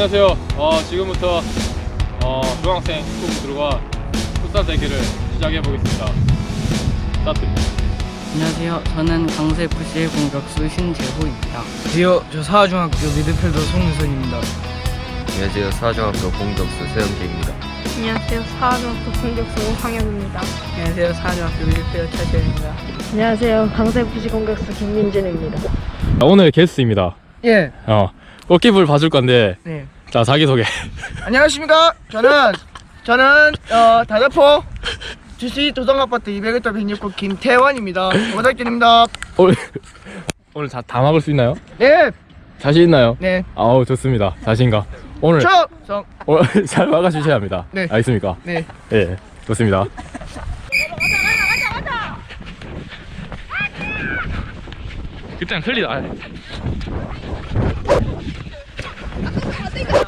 안녕하세요. 어, 지금부터 어, 중학생 축구부들과 풋살 대결을 시작해 보겠습니다. 스타트. 안녕하세요. 저는 강세FC의 공격수 신재호입니다. 안녕하세요. 저 사하중학교 미드필더 송유선입니다. 안녕하세요. 사중학교 공격수 세영재입니다. 안녕하세요. 사하중학교 공격수 황현우입니다. 안녕하세요. 사하중학교 미드필더 차지현입니다. 안녕하세요. 강세FC 공격수 김민진입니다. 자, 오늘 게스트입니다. 예, 어, 골키퍼를 봐줄 건데, 네. 자 자기 소개. 안녕하십니까? 저는 저는 어 다자포 주시 도성아파트 200m 106구 김태원입니다. 부탁드립니다. 오늘 오늘 다, 다 막을 수 있나요? 네, 자신 있나요? 네. 아우 좋습니다. 자신감. 오늘 초성 오늘 잘 막아주셔야 합니다. 네. 알겠습니까? 네. 예, 좋습니다. 그때는 틀리다.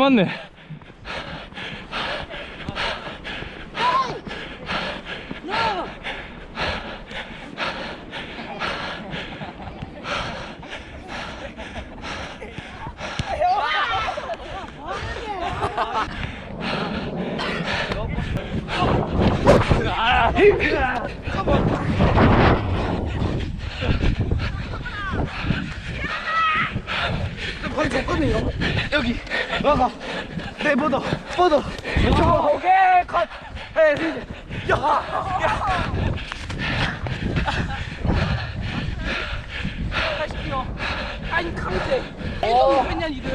Мене. 맞네. 여기 와가 네 뻗어 뻗어. 저 오케이 컷. 에, 이제. 야, 야. 아니 강제. 어. 맨냐 니들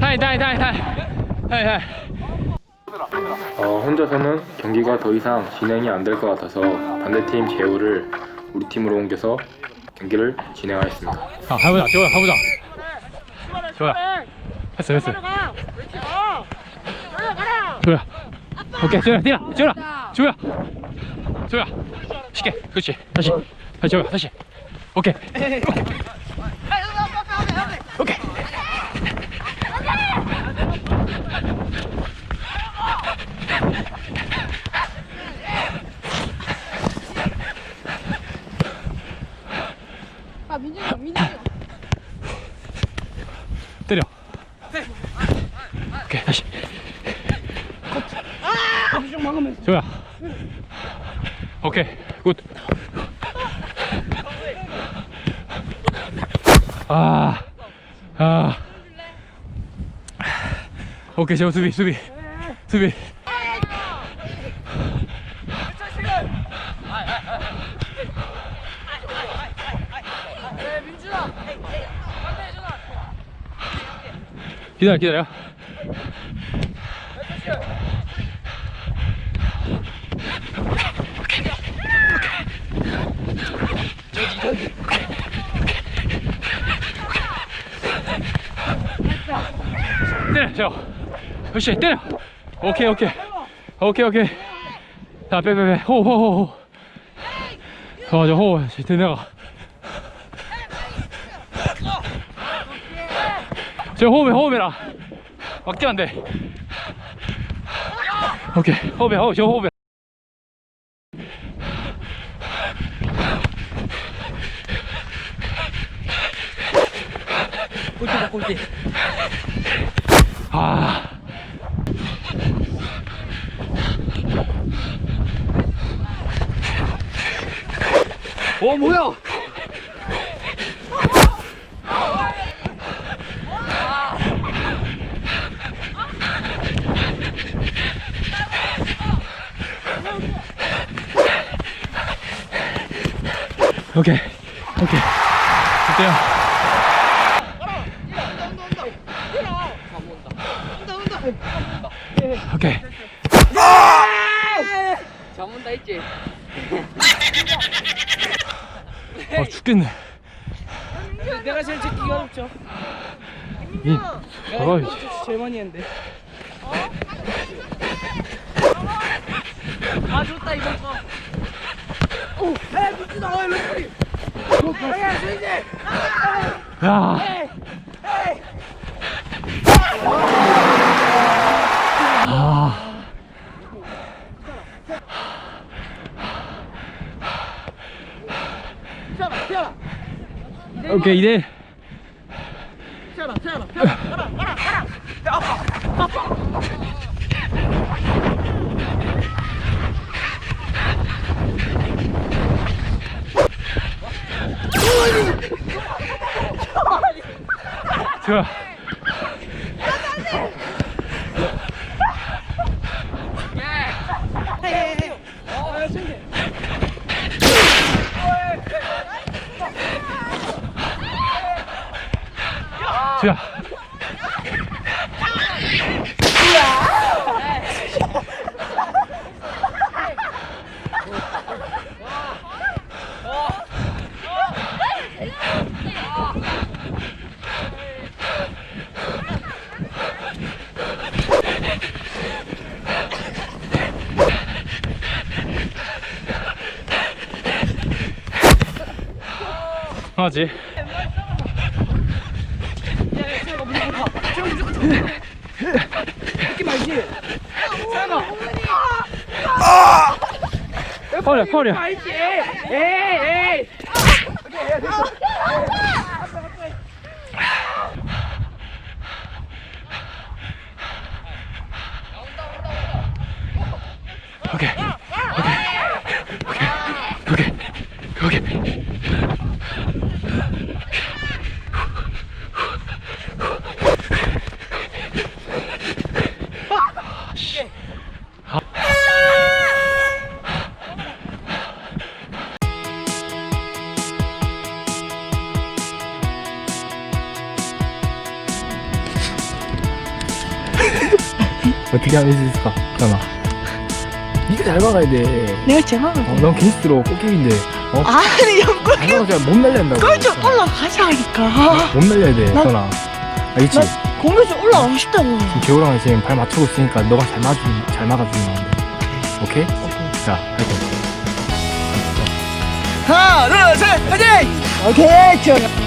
타이 타이 타이 타이 타이. 타이. 어, 혼자서는 경기가 더 이상 진행이 안 될 것 같아서 반대팀 제우를 우리 팀으로 옮겨서 경기를 진행하였습니다. 아, 해보자, 재호야, 해보자. 재호야, 했어, 했어. 재호야, 오케이, 재호야, 뛰라, 재호야, 재호야, 쉽게, 그렇지, 다시, 다시, 재호야, 다시, 오케이, 오케이. 때려. 오케이 다시. 조야. 오케이 굿. 아. 아. 오케이 저 수비 수비 수비. 기다려 기다려 저 그렇지 때려. 오케이 오케이. 오케이 오케이. 자 빼 빼 빼. 호 호 호 호. 맞아 호 내가. 저 호흡해 호흡해라. 막지 안 돼. 오케이 호흡해 호흡 저 호흡해. 꼴찌다 꼴찌 아. 어, 뭐야? 오케이 오케이 어때요? 죽겠네 내가 제일 찍기가 어렵죠. 이 걸어야지 제일 많이 했는데. 아 좋다 이번 거. 야 아. 오케이 이대 좋아 좋아 하지? 버려 버려 오케이 어떻게 하면 수 있을까? 잠깐만 니가 잘 막아야 돼 내가 제가 어, 넌 게스트로 꽃게임인데 어? 아니 잘 막아서 못 날린다고 그걸 좀 올라가자니까 못 날려야 돼 나- 선아 알겠지? 나 공을 좀 올라가고 싶다고 지금 개호랑이 지금 발 맞추고 있으니까 너가 잘 맞주 잘 막아주면 안 돼. 오케이? 자, 할게. 하나 둘셋 화이팅! 오케이 좋아.